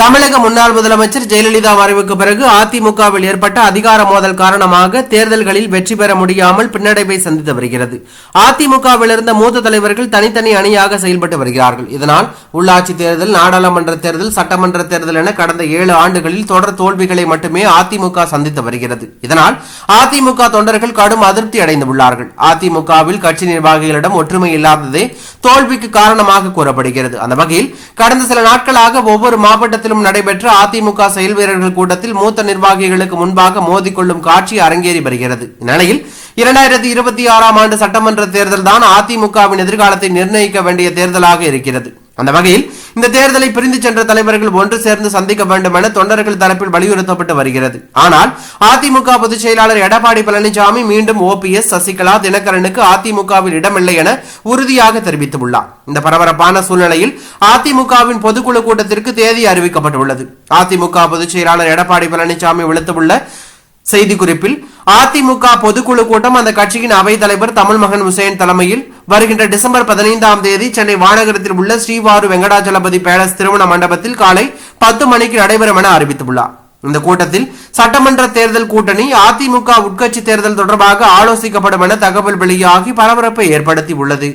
தமிழக முன்னாள் முதலமைச்சர் ஜெயலலிதா மறைவுக்கு பிறகு அதிமுகவில் ஏற்பட்ட அதிகார மோதல் காரணமாக தேர்தல்களில் வெற்றி பெற முடியாமல் பின்னடைவை சந்தித்து வருகிறது. அதிமுகவில் இருந்த மூத்த தலைவர்கள் தனித்தனி அணியாக செயல்பட்டு வருகிறார்கள். இதனால் உள்ளாட்சி தேர்தல் நாடாளுமன்ற தேர்தல் சட்டமன்ற தேர்தல் என கடந்த ஏழு ஆண்டுகளில் தொடர் தோல்விகளை மட்டுமே அதிமுக சந்தித்து வருகிறது. இதனால் அதிமுக தொண்டர்கள் கடும் அதிருப்தி அடைந்துள்ளார்கள். அதிமுகவில் கட்சி நிர்வாகிகளிடம் ஒற்றுமை இல்லாததே தோல்விக்கு காரணமாக கூறப்படுகிறது. அந்த வகையில் கடந்த சில நாட்களாக ஒவ்வொரு மாவட்டத்தில் மாவட்டத்திலும் நடைபெற்ற அதிமுக செயல் வீரர்கள் கூட்டத்தில் மூத்த நிர்வாகிகளுக்கு முன்பாக மோதிக்கொள்ளும் காட்சி அரங்கேறி வருகிறது. இந்நிலையில் இரண்டாயிரத்தி இருபத்தி ஆறாம் ஆண்டு சட்டமன்ற தேர்தல் தான் அதிமுகவின் எதிர்காலத்தை நிர்ணயிக்க வேண்டிய தேர்தலாக இருக்கிறது. அந்த வகையில் இந்த தேர்தலை பிரிந்து சென்ற தலைவர்கள் ஒன்று சேர்ந்து சந்திக்க வேண்டும் என தொண்டர்கள் தரப்பில் வலியுறுத்தப்பட்டு வருகிறது. ஆனால் அதிமுக பொதுச் செயலாளர் எடப்பாடி பழனிசாமி மீண்டும் ஓபிஎஸ் சசிகலா தினகரனுக்கு அதிமுகவில் இடமில்லை என உறுதியாக தெரிவித்துள்ளார். இந்த பரபரப்பான சூழ்நிலையில் அதிமுகவின் பொதுக்குழு கூட்டத்திற்கு தேதி அறிவிக்கப்பட்டுள்ளது. அதிமுக பொதுச் செயலாளர் எடப்பாடி பழனிசாமி விடுத்துள்ள செய்திக்குறிப்பில் அதிமுக பொதுக்குழு கூட்டம் அந்த கட்சியின் அவைத் தலைவர் தமிழ் மகன் உசேன் தலைமையில் வருகின்ற டிசம்பர் பதினைந்தாம் தேதி சென்னை வானகரத்தில் உள்ள ஸ்ரீவாரு வெங்கடாச்சலபதி பேலஸ் திருமண மண்டபத்தில் காலை பத்து மணிக்கு நடைபெறும் என அறிவித்துள்ளார். இந்த கூட்டத்தில் சட்டமன்ற தேர்தல் கூட்டணி அதிமுக உட்கட்சி தேர்தல் தொடர்பாக ஆலோசிக்கப்படும் என தகவல் வெளியாகி பரபரப்பை ஏற்படுத்தி உள்ளது